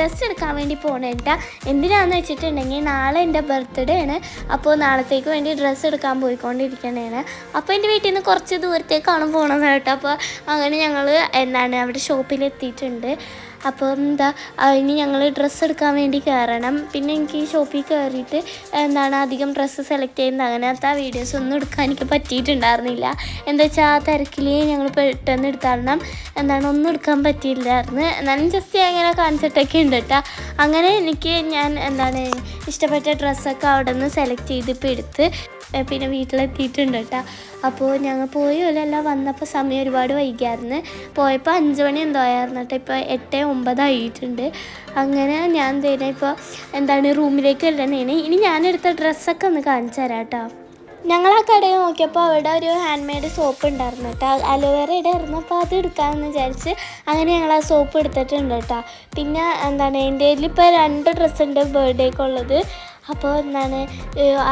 Dress എടുക്കാൻ വേണ്ടി പോകണേട്ടാ എന്തിനാന്ന് വെച്ചിട്ടുണ്ടെങ്കിൽ നാളെ എന്റെ ബർത്ത്ഡേ ആണ്. അപ്പോൾ നാളത്തേക്ക് വേണ്ടി ഡ്രസ്സ് എടുക്കാൻ പോയിക്കൊണ്ടിരിക്കണേണ്. അപ്പോൾ എന്റെ വീട്ടിൽ നിന്ന് കുറച്ച് ദൂരത്തേക്കാണ് പോകണത് കേട്ടോ. അപ്പോൾ അങ്ങനെ ഞങ്ങൾ എന്താണ് അവിടെ ഷോപ്പിൽ എത്തിയിട്ടുണ്ട്. അപ്പോൾ എന്താ ഇനി ഞങ്ങൾ ഡ്രസ്സ് എടുക്കാൻ വേണ്ടി കയറണം പിന്നെ എനിക്ക് ഈ ഷോപ്പിൽ കയറിയിട്ട് എന്താണ് അധികം ഡ്രസ്സ് സെലക്ട് ചെയ്യുന്നത് അങ്ങനത്തെ ആ വീഡിയോസ് ഒന്നും എടുക്കാൻ എനിക്ക് പറ്റിയിട്ടുണ്ടായിരുന്നില്ല. എന്താ വെച്ചാൽ ആ തിരക്കിൽ ഞങ്ങൾ പെട്ടെന്ന് എടുത്താരണം. എന്താണ് ഒന്നും എടുക്കാൻ പറ്റിയില്ലായിരുന്നു. എന്നാലും ജസ്റ്റ് അങ്ങനെ കാണിച്ചിട്ടൊക്കെ ഉണ്ട് കേട്ടോ അങ്ങനെ എനിക്ക് ഞാൻ എന്താണ് ഇഷ്ടപ്പെട്ട ഡ്രസ്സൊക്കെ അവിടെ നിന്ന് സെലക്ട് ചെയ്തിപ്പോൾ എടുത്ത് പിന്നെ വീട്ടിലെത്തിയിട്ടുണ്ട് കേട്ടോ. അപ്പോൾ ഞങ്ങൾ പോയല്ല വന്നപ്പോൾ സമയം ഒരുപാട് വൈകിയായിരുന്നു. പോയപ്പോൾ അഞ്ച് മണി എന്തോ ആയിരുന്നു കേട്ടോ. ഇപ്പോൾ എട്ട് ഒമ്പതായിട്ടുണ്ട് അങ്ങനെ ഞാൻ തന്നെ ഇപ്പോൾ എന്താണ് റൂമിലേക്ക് വരണേന് ഇനി ഞാനെടുത്ത ഡ്രസ്സൊക്കെ ഒന്ന് കാണിച്ചു തരാം കേട്ടോ. ഞങ്ങൾ ആ കടയിൽ നോക്കിയപ്പോൾ അവിടെ ഒരു ഹാൻഡ് മെയ്ഡ് സോപ്പ് ഉണ്ടായിരുന്നു കേട്ടോ. അലോവേറ ഇടായിരുന്നു. അപ്പോൾ അത് എടുക്കാമെന്ന് വിചാരിച്ച് അങ്ങനെ ഞങ്ങൾ ആ സോപ്പ് എടുത്തിട്ടുണ്ട് കേട്ടോ. പിന്നെ എന്താണ് എന്റെ കയ്യിൽ ഇപ്പോൾ രണ്ട് ഡ്രസ്സ് ഉണ്ട് ബർത്ത്ഡേക്കുള്ളത് അപ്പോൾ എന്താണ്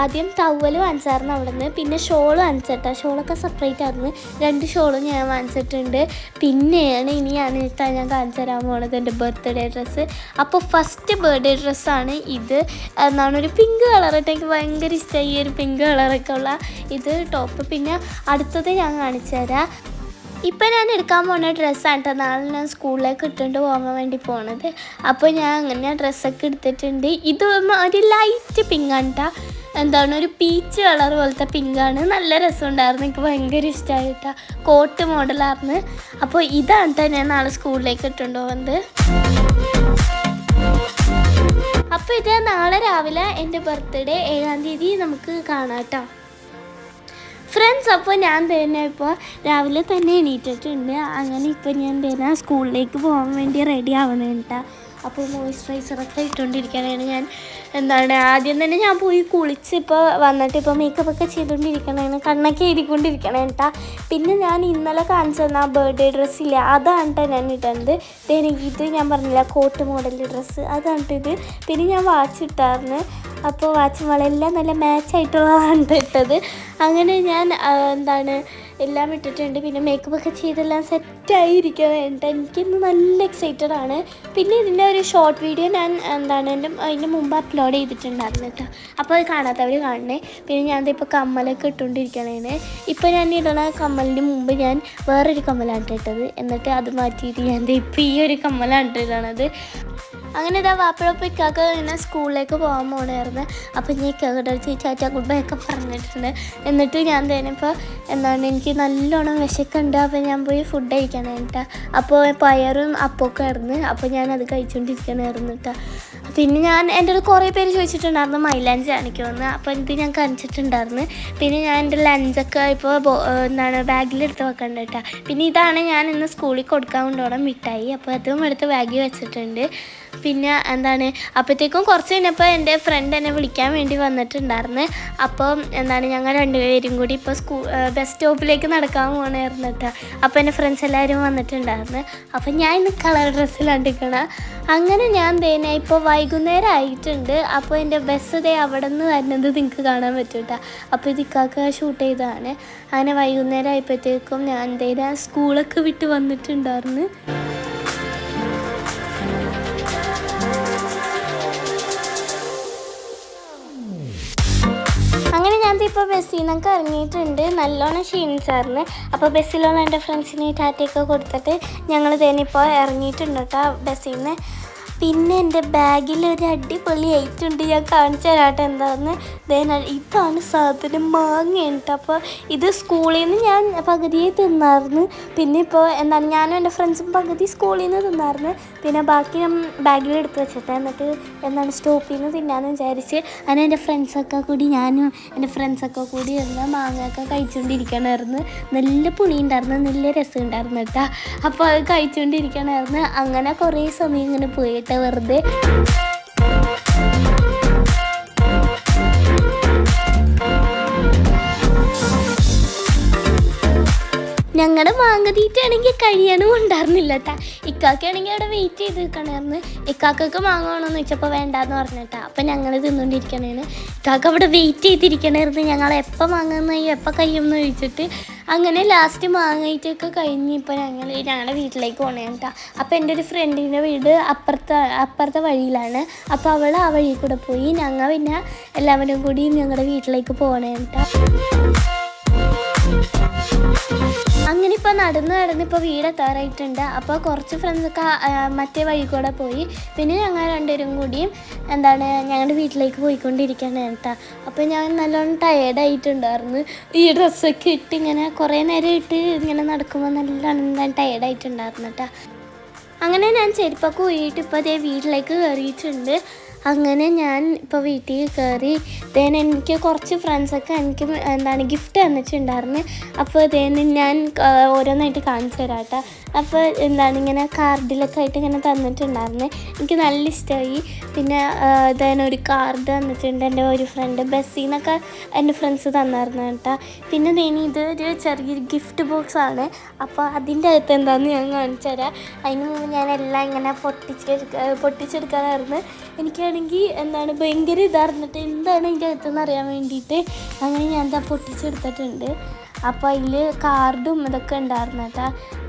ആദ്യം ടവൽ വാങ്ങിച്ചായിരുന്നു അവിടെ നിന്ന് പിന്നെ ഷോൾ വാങ്ങിച്ചിട്ടാ. ഷോളൊക്കെ സെപ്പറേറ്റ് ആയിരുന്നു. രണ്ട് ഷോളും ഞാൻ വാങ്ങിച്ചിട്ടുണ്ട്. പിന്നെയാണ് ഇനി ഞാൻ ഇട്ടാ ഞാൻ കാണിച്ചു തരാൻ പോണത് എന്റെ ബർത്ത്ഡേ ഡ്രസ്സ് അപ്പോൾ ഫസ്റ്റ് ബർത്ത്ഡേ ഡ്രസ്സാണ് ഇത്. എന്നാണ് ഒരു പിങ്ക് കളർ ഇട്ട് എനിക്ക് ഭയങ്കര ഇഷ്ടമായി ഈ ഒരു പിങ്ക് കളറൊക്കെ ഉള്ള ഇത് ടോപ്പ് പിന്നെ അടുത്തത് ഞാൻ കാണിച്ചു തരാം. ഇപ്പം ഞാൻ എടുക്കാൻ പോണ ഡ്രസ്സാണ് കേട്ടോ നാളെ ഞാൻ സ്കൂളിലേക്ക് ഇട്ടുകൊണ്ട് പോകാൻ വേണ്ടി പോണത്. അപ്പോൾ ഞാൻ അങ്ങനെ ഡ്രസ്സൊക്കെ എടുത്തിട്ടുണ്ട്. ഇത് ഒരു ലൈറ്റ് പിങ്കാണ് കേട്ടോ എന്താണ് ഒരു പീച്ച് കളർ പോലത്തെ പിങ്കാണ് നല്ല രസമുണ്ടായിരുന്നു. എനിക്ക് ഭയങ്കര ഇഷ്ടമായി കേട്ടോ കോട്ട് മോഡലായിരുന്നു അപ്പോൾ ഇതാണ് കേട്ടോ ഞാൻ നാളെ സ്കൂളിലേക്ക് ഇട്ടുകൊണ്ട് പോകുന്നത് അപ്പോൾ ഇത് നാളെ രാവിലെ എന്റെ ബർത്ത്ഡേ ഏഴാം തീയതി നമുക്ക് കാണാം കേട്ടോ ഫ്രണ്ട്സ് അപ്പോൾ ഞാൻ തന്നെ ഇപ്പോൾ രാവിലെ തന്നെ എണീറ്റിട്ടുണ്ട്. അങ്ങനെ ഇപ്പോൾ ഞാൻ തന്നെ സ്കൂളിലേക്ക് പോകാൻ വേണ്ടി റെഡി ആവണേട്ടാ. അപ്പോൾ മോയ്സ്ചറൈസറൊക്കെ ഇട്ടുകൊണ്ടിരിക്കാനാണ് ഞാൻ. എന്താണ് ആദ്യം തന്നെ ഞാൻ പോയി കുളിച്ച് ഇപ്പോൾ വന്നിട്ട് ഇപ്പോൾ മേക്കപ്പ് ഒക്കെ ചെയ്തുകൊണ്ടിരിക്കണേന് കണ്ണൊക്കെ എഴുതിക്കൊണ്ടിരിക്കണേ കേട്ടാ. പിന്നെ ഞാൻ ഇന്നലെ കാണിച്ചു തന്ന ബർത്ത്ഡേ ഡ്രസ്സില്ല അതാണ് ട്ടോ ഞാൻ ഇട്ടത് എനിക്ക് ഇത് ഞാൻ പറഞ്ഞില്ല കോട്ട് മോഡൽ ഡ്രസ്സ് അതാണ് ഇത്. പിന്നെ ഞാൻ വാച്ച് ഇട്ടായിരുന്നു അപ്പോൾ വാച്ച് വളരെല്ലാം നല്ല മാച്ചായിട്ടുള്ളതാണ് ട്ടോ ഇട്ടത്. അങ്ങനെ ഞാൻ എന്താണ് എല്ലാം ഇട്ടിട്ടുണ്ട്. പിന്നെ മേക്കപ്പ് ഒക്കെ ചെയ്തെല്ലാം സെറ്റായിരിക്കാൻ വേണ്ട എനിക്കിന്ന് നല്ല എക്സൈറ്റഡ് ആണ്. പിന്നെ ഇതിന്റെ ഒരു ഷോർട്ട് വീഡിയോ ഞാൻ എന്താണ് എന്റെ അതിന്റെ മുമ്പ് അപ്ലോഡ് ചെയ്തിട്ടുണ്ടായിരുന്നു കേട്ടോ. അപ്പോൾ അത് കാണാത്തവർ കാണണേ. പിന്നെ ഞാൻ ഇപ്പോൾ കമ്മലൊക്കെ ഇട്ടുകൊണ്ടിരിക്കണേന്. ഇപ്പോൾ ഞാൻ ഇടണ കമ്മലിന് മുമ്പ് ഞാൻ വേറൊരു കമ്മലാണ് ഇട്ടത്. എന്നിട്ട് അത് മാറ്റിയിട്ട് ഞാൻ ഇപ്പോൾ ഈ ഒരു കമ്മലാണ് ഇട്ടിടണത് അങ്ങനെ ഇതാ വാപ്പഴപ്പം ഇക്കാക്ക ഇങ്ങനെ സ്കൂളിലേക്ക് പോകാൻ പോകണമായിരുന്നു അപ്പോൾ ഞാൻ ഇക്കാക്കയുടെ ചേച്ചി ചാറ്റ ഗുഡ് ബൈ ഒക്കെ പറഞ്ഞിട്ടുണ്ട്. എന്നിട്ട് ഞാൻ തന്നെ ഇപ്പോൾ എന്താണ് എനിക്ക് നല്ലോണം വിശക്കുണ്ട്. അപ്പോൾ ഞാൻ പോയി ഫുഡ് കഴിക്കണേട്ടാ അപ്പോൾ പയറും അപ്പമൊക്കെ ആയിരുന്നു. അപ്പോൾ ഞാൻ അത് കഴിച്ചുകൊണ്ടിരിക്കണമായിരുന്നു കേട്ടോ. പിന്നെ ഞാൻ എന്റെ അടുത്ത് കുറേ പേര് ചോദിച്ചിട്ടുണ്ടായിരുന്നു മൈലാഞ്ചി കാണിക്കുമെന്ന്. അപ്പോൾ ഇത് ഞാൻ കാണിച്ചിട്ടുണ്ടായിരുന്നു. പിന്നെ ഞാൻ എന്റെ ലഞ്ചൊക്കെ ഇപ്പോൾ എന്താണ് ബാഗിലെടുത്ത് വെക്കണ്ട കേട്ടോ. പിന്നെ ഇതാണ് ഞാൻ ഇന്ന് സ്കൂളിൽ കൊടുക്കാൻ കൊണ്ടുപോകണം മിഠായി. അപ്പോൾ അതും എടുത്ത് ബാഗിൽ വെച്ചിട്ടുണ്ട്. പിന്നെ എന്താണ് അപ്പോഴത്തേക്കും കുറച്ച് കഴിഞ്ഞപ്പോൾ എന്റെ ഫ്രണ്ട് എന്നെ വിളിക്കാൻ വേണ്ടി വന്നിട്ടുണ്ടായിരുന്നു. അപ്പോൾ എന്താണ് ഞങ്ങൾ രണ്ടുപേരും കൂടി ഇപ്പോൾ സ്കൂ ബസ് സ്റ്റോപ്പിലേക്ക് നടക്കാൻ പോകണമായിരുന്നു കേട്ടോ അപ്പോൾ എന്റെ ഫ്രണ്ട്സ് എല്ലാവരും വന്നിട്ടുണ്ടായിരുന്നു. അപ്പോൾ ഞാൻ ഇന്ന് കളർ ഡ്രസ്സിലാണ് നിൽക്കണം അങ്ങനെ ഞാൻ തേനെ ഇപ്പോൾ വൈകുന്നേരം ആയിട്ടുണ്ട്. അപ്പോൾ എന്റെ ബസ് ദേ അവിടെ നിന്ന് വരുന്നത് നിങ്ങൾക്ക് കാണാൻ പറ്റും കേട്ടോ അപ്പോൾ ഇത് ഇക്കാക്ക ഷൂട്ട് ചെയ്തതാണ്. അങ്ങനെ വൈകുന്നേരം ആയപ്പോഴത്തേക്കും ഞാൻ തേനെ സ്കൂളൊക്കെ വിട്ട് വന്നിട്ടുണ്ടായിരുന്നു. ഇപ്പോൾ ബസ്സിൽ നിന്നൊക്കെ ഇറങ്ങിയിട്ടുണ്ട്. നല്ലോണം ക്ഷീണിച്ചായിരുന്നു. അപ്പോൾ ബസ്സിലുള്ള എന്റെ ഫ്രണ്ട്സിന് ടാറ്റയൊക്കെ കൊടുത്തിട്ട് ഞങ്ങൾ തന്നെ ഇപ്പോൾ ഇറങ്ങിയിട്ടുണ്ട് കേട്ടോ ബസ്സിൽ നിന്ന് പിന്നെ എന്റെ ബാഗിൽ ഒരു അടിപൊളി ഐറ്റം ഉണ്ട്. ഞാൻ കാണിച്ചു തരാട്ടെ എന്താണെന്ന് ദേ ന- ഇതാണ് സാധനം മാങ്ങയാണ് കേട്ടോ അപ്പോൾ ഇത് സ്കൂളിൽ നിന്ന് ഞാൻ പകുതിയെ തിന്നായിരുന്നു പിന്നെ ഇപ്പോൾ എന്താണ് ഞാനും എന്റെ ഫ്രണ്ട്സും പകുതി സ്കൂളിൽ നിന്ന് തിന്നായിരുന്നു പിന്നെ ബാക്കി ഞാൻ ബാഗിൽ എടുത്ത് വെച്ചിട്ട് എന്നിട്ട് എന്താണ് സ്റ്റോപ്പിൽ നിന്ന് തിന്നാന്ന് വിചാരിച്ച് അങ്ങനെ എന്റെ ഫ്രണ്ട്സൊക്കെ കൂടി ഞാനും എന്റെ ഫ്രണ്ട്സൊക്കെ കൂടി ഇരുന്ന് മാങ്ങയൊക്കെ കഴിച്ചുകൊണ്ടിരിക്കണമായിരുന്നു നല്ല പുളി ഉണ്ടായിരുന്നു നല്ല രസം ഉണ്ടായിരുന്നു കേട്ടോ. അപ്പോൾ അത് കഴിച്ചുകൊണ്ടിരിക്കണമായിരുന്നു അങ്ങനെ കുറേ സമയം ഇങ്ങനെ പോയിട്ട് വെറുതെ. ഞങ്ങളുടെ മാങ്ങ തീറ്റയാണെങ്കിൽ കഴിയാനും ഉണ്ടായിരുന്നില്ല കേട്ടാ ഇക്കാക്കാണെങ്കിൽ അവിടെ വെയിറ്റ് ചെയ്ത് നിൽക്കണമായിരുന്നു ഇക്കാക്കൊക്കെ മാങ്ങ വേണമെന്ന് വെച്ചപ്പോൾ വേണ്ടാന്ന് പറഞ്ഞിട്ടാ. അപ്പം ഞങ്ങൾ തിന്നുകൊണ്ടിരിക്കണേന് ഇക്കാക്ക അവിടെ വെയിറ്റ് ചെയ്തിരിക്കണമായിരുന്നു ഞങ്ങൾ എപ്പോൾ മാങ്ങുന്ന എപ്പോൾ കഴിയുമെന്ന് ചോദിച്ചിട്ട് അങ്ങനെ ലാസ്റ്റ് മാങ്ങയിട്ടൊക്കെ കഴിഞ്ഞ് ഇപ്പോൾ ഞങ്ങൾ ഞങ്ങളുടെ വീട്ടിലേക്ക് പോകണേ കേട്ടോ അപ്പോൾ എന്റെ ഒരു ഫ്രണ്ടിന്റെ വീട് അപ്പുറത്തെ അപ്പുറത്തെ വഴിയിലാണ്. അപ്പോൾ അവൾ ആ വഴി കൂടെ പോയി. ഞങ്ങൾ പിന്നെ എല്ലാവരും കൂടി ഞങ്ങളുടെ വീട്ടിലേക്ക് പോകണേ കേട്ടോ അങ്ങനെ നടന്ന് നടന്ന് ഇപ്പോൾ വീടെത്താറായിട്ടുണ്ട്. അപ്പോൾ കുറച്ച് ഫ്രണ്ട്സൊക്കെ മറ്റേ വഴി കൂടെ പോയി. പിന്നെ ഞങ്ങൾ രണ്ടുപേരും കൂടിയും എന്താണ് ഞങ്ങളുടെ വീട്ടിലേക്ക് പോയിക്കൊണ്ടിരിക്കുകയാണ് കേട്ടോ. അപ്പോൾ ഞാൻ നല്ലോണം ടയേർഡായിട്ടുണ്ടായിരുന്നു ഈ ഡ്രസ്സൊക്കെ ഇട്ട് ഇങ്ങനെ കുറേ നേരം ഇട്ട് ഇങ്ങനെ നടക്കുമ്പോൾ നല്ലോണം ടയേർഡായിട്ടുണ്ടായിരുന്നു കേട്ടോ. അങ്ങനെ ഞാൻ ചെരുപ്പൊക്കെ ഊരിയിട്ട് ഇപ്പോൾ അതേ വീട്ടിലേക്ക് കയറിയിട്ടുണ്ട് അങ്ങനെ ഞാൻ ഇപ്പോൾ വീട്ടിൽ കയറി ദേൻ എനിക്ക് കുറച്ച് ഫ്രണ്ട്സൊക്കെ എനിക്ക് എന്താണ് ഗിഫ്റ്റ് തന്നിട്ടുണ്ടായിരുന്നു. അപ്പോൾ ദേൻ ഞാൻ ഓരോന്നായിട്ട് കാണിച്ചു തരാം കേട്ടോ. അപ്പോൾ എന്താണ് ഇങ്ങനെ കാർഡിലൊക്കെ ആയിട്ട് ഇങ്ങനെ തന്നിട്ടുണ്ടായിരുന്നു. എനിക്ക് നല്ല ഇഷ്ടമായി. പിന്നെ then ഒരു കാർഡ് തന്നിട്ടുണ്ട് എന്റെ ഒരു ഫ്രണ്ട് ബസ്സിൽ നിന്നൊക്കെ എന്റെ ഫ്രണ്ട്സ് തന്നായിരുന്നു കേട്ടോ. പിന്നെ ഇനി ഇതൊരു ചെറിയൊരു ഗിഫ്റ്റ് ബോക്സ് ആണ്. അപ്പോൾ അതിന്റെ അകത്ത് എന്താണെന്ന് ഞാൻ കാണിച്ചു തരാം. അതിന് മുമ്പ് ഞാൻ എല്ലാം ഇങ്ങനെ പൊട്ടിച്ചെടുക്ക പൊട്ടിച്ചെടുക്കാനായിരുന്നു. എനിക്കാണെങ്കിൽ എന്താണ് ഭയങ്കര ഇതായിരുന്നിട്ട് എന്താണ് എന്റെ അകത്തെന്ന് അറിയാൻ വേണ്ടിയിട്ട് അങ്ങനെ ഞാൻ എന്താ പൊട്ടിച്ചെടുത്തിട്ടുണ്ട്. അപ്പോൾ അതിൽ കാർഡും ഇതൊക്കെ ഉണ്ടായിരുന്നു കേട്ടോ.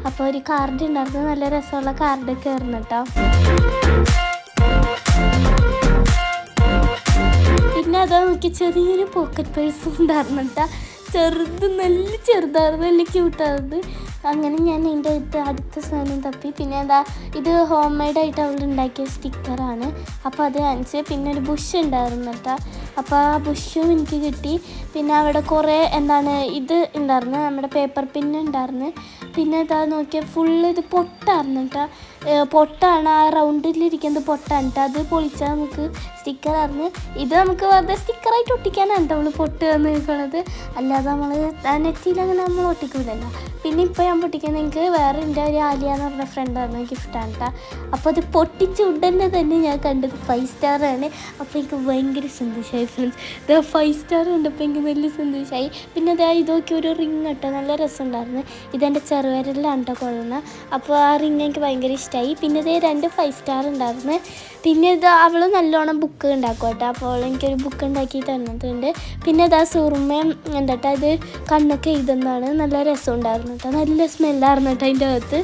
അപ്പോൾ ഒരു കാർഡ് ഉണ്ടായിരുന്നു നല്ല രസമുള്ള കാർഡൊക്കെ ആയിരുന്നു കേട്ടോ പിന്നെ അതാ നോക്കി ചെറിയൊരു പോക്കറ്റ് പേഴ്സ് ഉണ്ടായിരുന്നു കേട്ടോ ചെറുത് നല്ല ചെറുതായിരുന്നു നല്ല ക്യൂട്ടായിരുന്നു അങ്ങനെ ഞാൻ എന്റെ അടുത്ത് അടുത്ത സാധനം തപ്പി. പിന്നെ എന്താ ഇത് ഹോം മെയ്ഡായിട്ട് അവൾ ഉണ്ടാക്കിയ സ്റ്റിക്കറാണ് അപ്പോൾ അത് കാണിച്ച് പിന്നെ ഒരു ബുഷ് ഉണ്ടായിരുന്നു കേട്ടോ അപ്പോൾ ആ ബുഷും എനിക്ക് കിട്ടി. പിന്നെ അവിടെ കുറേ എന്താണ് ഇത് ഉണ്ടായിരുന്നു നമ്മുടെ പേപ്പർ പിന്ന് ഉണ്ടായിരുന്നു. പിന്നെ ഇതാ നോക്കിയാൽ ഫുള്ള് ഇത് പൊട്ടാണ് കേട്ടോ പൊട്ടാണ് ആ റൗണ്ടിലിരിക്കുന്നത് പൊട്ടാണ് കേട്ടോ അത് പൊളിച്ചാൽ നമുക്ക് സ്റ്റിക്കർ സ്റ്റിക്കറായിരുന്നു ഇത് നമുക്ക് വെറുതെ സ്റ്റിക്കറായിട്ട് ഒട്ടിക്കാനാണ് കേട്ടോ നമ്മൾ പൊട്ട് നിൽക്കുന്നത് അല്ലാതെ നമ്മൾ നെറ്റിയിൽ അങ്ങനെ നമ്മൾ ഒട്ടിക്കില്ലല്ലോ പിന്നെ ഇപ്പോൾ ഞാൻ പൊട്ടിക്കുന്നത് എനിക്ക് വേറെ എന്റെ ഒരു ആലിയ എന്ന് പറഞ്ഞ ഫ്രണ്ടാണ് ഗിഫ്റ്റാണ് കേട്ടോ അപ്പോൾ അത് പൊട്ടിച്ച് ഉടനെ തന്നെ ഞാൻ കണ്ടത് ഫൈവ് സ്റ്റാറാണ് അപ്പോൾ എനിക്ക് ഭയങ്കര സന്തോഷമായി ഫ്രണ്ട്സ് ഇത് ഫൈവ് സ്റ്റാർ കണ്ടപ്പോൾ എനിക്ക് നല്ല സന്തോഷമായി പിന്നെ അതായത് ഇതൊക്കെ ഒരു റിങ് കേട്ടോ നല്ല രസമുണ്ടായിരുന്നു ഇതെന്റെ ചെറുവിരലിലാണ് കേട്ടോ കൊള്ളുന്നത് അപ്പോൾ ആ റിങ് എനിക്ക് ഭയങ്കര ഇഷ്ടമായി പിന്നെ ഇതേ രണ്ട് ഫൈവ് സ്റ്റാർ ഉണ്ടായിരുന്നു. പിന്നെ ഇത് അവൾ നല്ലോണം ബുക്ക് ഉണ്ടാക്കും കേട്ടോ അപ്പോൾ എനിക്കൊരു ബുക്ക് ഉണ്ടാക്കി തന്നിട്ടുണ്ട്. പിന്നെ ഇതാ സുറുമയും എന്താ ഇത് കണ്ണൊക്കെ എഴുതുന്നതാണ്. നല്ല രസം ഉണ്ടായിരുന്നു കേട്ടോ നല്ല സ്മെല്ലായിരുന്നു കേട്ടോ അതിന്റെ അകത്ത്.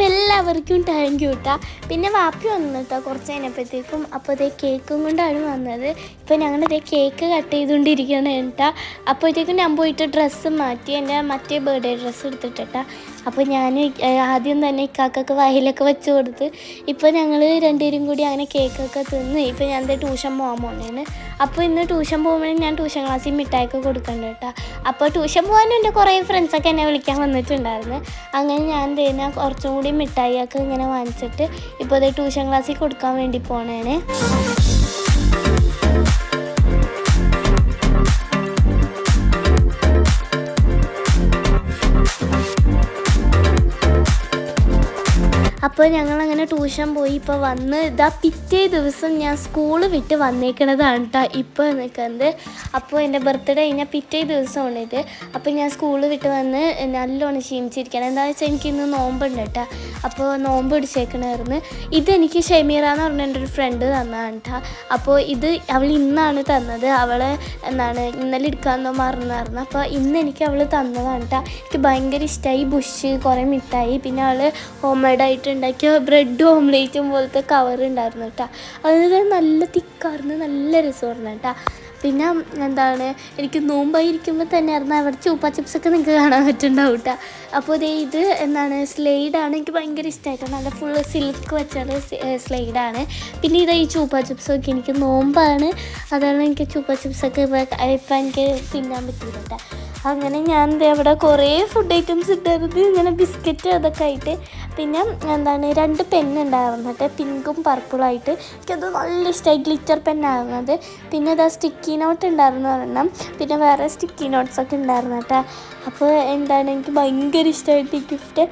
അപ്പോൾ എല്ലാവർക്കും താങ്ക് യു കേട്ടോ പിന്നെ വാപ്പി വന്നു കേട്ടോ കുറച്ച് കഴിഞ്ഞപ്പോഴത്തേക്കും അപ്പോൾ ഇതേ കേക്കും കൊണ്ടാണ് വന്നത്. ഇപ്പോൾ ഞങ്ങൾ ഇതേ കേക്ക് കട്ട് ചെയ്തുകൊണ്ടിരിക്കുകയാണ് കേട്ടോ. അപ്പോഴത്തേക്കും ഞാൻ പോയിട്ട് ഡ്രസ്സ് മാറ്റി എന്റെ മറ്റേ ബർത്ത്ഡേ ഡ്രസ്സ് എടുത്തിട്ടാ അപ്പോൾ ഞാൻ ആദ്യം തന്നെ ഇക്കാക്കൊക്കെ വായിലൊക്കെ വെച്ച് കൊടുത്ത് ഇപ്പോൾ ഞങ്ങൾ രണ്ടുപേരും കൂടി അങ്ങനെ കേക്കൊക്കെ തിന്ന് ഇപ്പോൾ ഞാൻ ദേ ട്യൂഷൻ പോകാൻ പോകുന്നതാണ്. അപ്പോൾ ഇന്ന് ട്യൂഷൻ പോകുമ്പോഴും ഞാൻ ട്യൂഷൻ ക്ലാസ്സിൽ മിഠായിയൊക്കെ കൊടുക്കണ്ട കേട്ടോ. അപ്പോൾ ട്യൂഷൻ പോകാനും എന്റെ കുറേ ഫ്രണ്ട്സൊക്കെ എന്നെ വിളിക്കാൻ വന്നിട്ടുണ്ടായിരുന്നു. അങ്ങനെ ഞാൻ തേന കുറച്ചും കൂടി മിഠായിയൊക്കെ ഇങ്ങനെ വാങ്ങിച്ചിട്ട് ഇപ്പോൾ ഇത് ട്യൂഷൻ ക്ലാസ്സിൽ കൊടുക്കാൻ വേണ്ടി പോണേണ്. അപ്പോൾ ഞങ്ങളങ്ങനെ ട്യൂഷൻ പോയി ഇപ്പോൾ വന്ന് ഇതാ പിറ്റേ ദിവസം ഞാൻ സ്കൂൾ വിട്ട് വന്നേക്കണതാണ് കേട്ടോ ഇപ്പോൾ നിൽക്കുന്നത് അപ്പോൾ എന്റെ ബർത്ത്ഡേ കഴിഞ്ഞാൽ പിറ്റേ ദിവസമാണ് ഇത് അപ്പോൾ ഞാൻ സ്കൂൾ വിട്ട് വന്ന് നല്ലോണം ക്ഷീണിച്ചിരിക്കണം. എന്താണെന്ന് വെച്ചാൽ എനിക്ക് ഇന്ന് നോമ്പുണ്ട് കേട്ടോ അപ്പോൾ നോമ്പ് പിടിച്ചേക്കണമായിരുന്നു ഇതെനിക്ക് ഷെമീറ എന്ന് പറഞ്ഞ എന്റെ ഒരു ഫ്രണ്ട് തന്നതാണ് കേട്ടോ അപ്പോൾ ഇത് അവൾ ഇന്നാണ് തന്നത്. അവൾ എന്താണ് ഇന്നലെ എടുക്കാമെന്നോ മറന്നായിരുന്നു അപ്പോൾ ഇന്ന് എനിക്ക് അവൾ തന്നതാണ് കേട്ടോ എനിക്ക് ഭയങ്കര ഇഷ്ടമായി ബുഷ് കുറേ മിഠായി പിന്നെ അവൾ ഹോം മെയ്ഡായിട്ട് ഉണ്ടാക്കിയ ബ്രെഡ് ഓംലേറ്റും പോലത്തെ കവർ ഉണ്ടായിരുന്നു കേട്ടോ അത് നല്ല തിക്കായിരുന്നു നല്ല രസമായിരുന്നു കേട്ടോ പിന്നെ എന്താണ് എനിക്ക് നോമ്പായിരിക്കുമ്പോൾ തന്നെ ആയിരുന്നു അവിടെ ചൂപ്പ ചിപ്സൊക്കെ നിങ്ങൾക്ക് കാണാൻ പറ്റുന്നുണ്ടാവും കേട്ടോ അപ്പോൾ ഇതേ ഇത് എന്താണ് സ്ലൈഡാണ് എനിക്ക് ഭയങ്കര ഇഷ്ടമായിട്ട് നല്ല ഫുള്ള് സിൽക്ക് വെച്ചാണ് സ്ലൈഡാണ് പിന്നെ ഇതാ ഈ ചൂപ്പ ചിപ്സൊക്കെ എനിക്ക് നോമ്പാണ്. അതാണ് എനിക്ക് ചൂപ്പ ചിപ്സൊക്കെ ഇപ്പം എനിക്ക് തിന്നാൻ പറ്റിയിട്ടുണ്ട് അങ്ങനെ ഞാൻ അവിടെ കുറേ ഫുഡ് ഐറ്റംസ് ഇട്ടായിരുന്നു ഇങ്ങനെ ബിസ്ക്കറ്റ് അതൊക്കെ ആയിട്ട്. പിന്നെ എന്താണ് രണ്ട് പെണ്ണുണ്ടായിരുന്നിട്ട് പിങ്കും പർപ്പിളായിട്ട് എനിക്കത് നല്ല ഇഷ്ടമായി ഗ്ലിറ്റർ പെന്നായിരുന്നത് പിന്നെ ഇതാ സ്റ്റിക്കി നോട്ട് ഉണ്ടായിരുന്നു ഒരെണ്ണം. പിന്നെ വേറെ സ്റ്റിക്കി നോട്ട്സ് ഒക്കെ ഉണ്ടായിരുന്നു കേട്ടോ. അപ്പോൾ എന്താണ് എനിക്ക് ഭയങ്കര ഇഷ്ടമായിട്ട് ഈ ഗിഫ്റ്റ്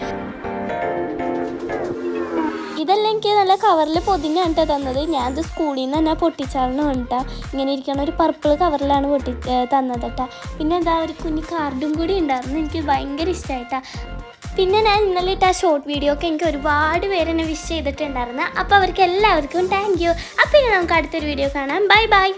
ഇതെല്ലാം എനിക്ക് നല്ല കവറിൽ പൊതിഞ്ഞാണ് കേട്ടോ തന്നത്. ഞാനത് സ്കൂളിൽ നിന്ന് തന്നെ പൊട്ടിച്ചാണ് കേട്ടോ ഇങ്ങനെ ഇരിക്കണ ഒരു പർപ്പിൾ കവറിലാണ് പൊട്ടി തന്നത് കേട്ടോ. പിന്നെ എന്താ ഒരു കുഞ്ഞു കാർഡും കൂടി ഉണ്ടായിരുന്നു. എനിക്ക് ഭയങ്കര ഇഷ്ടമായിട്ടാ പിന്നെ ഞാൻ ഇന്നലെ ഇട്ട ആ ഷോർട്ട് വീഡിയോ ഒക്കെ എനിക്ക് ഒരുപാട് പേര് എന്നെ വിഷ് ചെയ്തിട്ടുണ്ടായിരുന്നു. അപ്പോൾ അവർക്ക് എല്ലാവർക്കും താങ്ക് യു അപ്പോൾ ഇനി നമുക്ക് അടുത്തൊരു വീഡിയോ കാണാം. Bye bye